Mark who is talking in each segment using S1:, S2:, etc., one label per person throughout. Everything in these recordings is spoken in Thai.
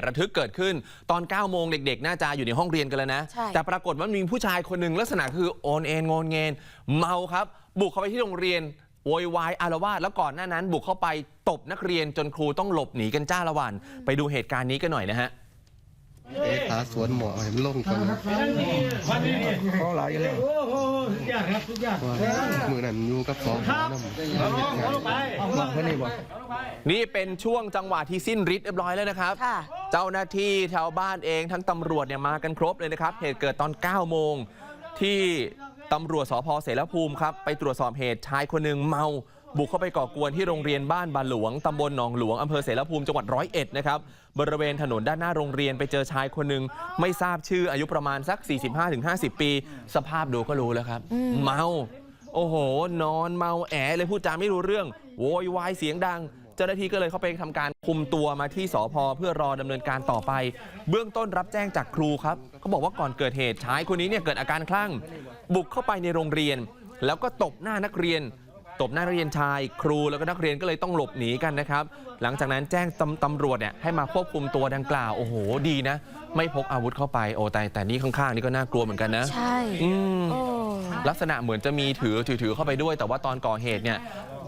S1: ตุระทึกเกิดขึ้น ตอน 9 โมงเด็กๆ น่าจะอยู่ในห้องเรียนกันแล้วนะ
S2: ใช่
S1: แต่ปรากฏว่ามีผู้ชายคนหนึ่งลักษณะคือโอนเอนงนเงินเมาครับ บุกเข้าไปที่โรงเรียนโวยวายอารวาสแล้วก่อนหน้านั้น บุกเข้าไปตบนักเรียนจนครูต้องหลบหนีกันจ้าละวัน ไปดูเหตุการณ์นี้กันหน่อยนะฮะ
S3: เอะขาสวนหมอให้มันลงก่อนนะ
S4: เขาหลายกันเลย
S5: โอ้โหสุดยอดครับสุดยอด
S3: ว่ามือนั้นอยู่กับสองน้ำ
S4: บอกเขานี่บอก
S1: นี่เป็นช่วงจังหวะที่สิ้นฤทธิ์เรียบร้อยแล้วนะครับ เจ้าหน้าที่ชาวบ้านเองทั้งตำรวจเนี่ยมากันครบเลยนะครับ เหตุเกิดตอน 9 โมงที่ตำรวจสพเสรภูมิครับ ไปตรวจสอบเหตุชายคนหนึ่งเมา บุกเข้าไปก่อกวนที่โรงเรียนบ้านบานหลวงตำบลหนองหลวงอำเภอเสรภูมิจังหวัดร้อยเอ็ดนะครับบริเวณถนนด้านหน้าโรงเรียนไปเจอชายคนหนึ่งไม่ทราบชื่ออายุประมาณสัก 45-50 ปี สภาพดูก็รู้แล้วครับ เมา โอ้โห นอนเมาแอเลยพูดจาไม่รู้เรื่องโวยวายเสียงดัง เจ้าหน้าที่ก็เลยเข้าไปทำการคุมตัวมาที่สพเพื่อรอดำเนินการต่อไป เบื้องต้นรับแจ้งจากครูครับเขาบอกว่าก่อนเกิดเหตุชายคนนี้เนี่ยเกิดอาการคลั่ง บุกเข้าไปในโรงเรียน แล้วก็ตบหน้านักเรียน ตบหน้านักเรียนชาย ครูแล้วก็นักเรียนก็เลยต้องหลบหนีกันนะครับ หลังจากนั้นแจ้งตำตำรวจเนี่ยให้มาควบคุมตัวดังกล่าวโอ้โหดีนะ ไม่พกอาวุธเข้าไปโอ้แต่แต่นี่ข้างๆนี่ก็น่ากลัวเหมือนกันนะ
S2: ใช่
S1: อืม
S2: โอ้
S1: ลักษณะเหมือนจะมีถือถือถือเข้าไปด้วย แต่ว่าตอนก่อเหตุเนี่ย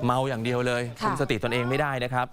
S1: เมาอย่างเดียวเลย
S2: ค่ะ
S1: คุมสติตนเองไม่ได้นะครับ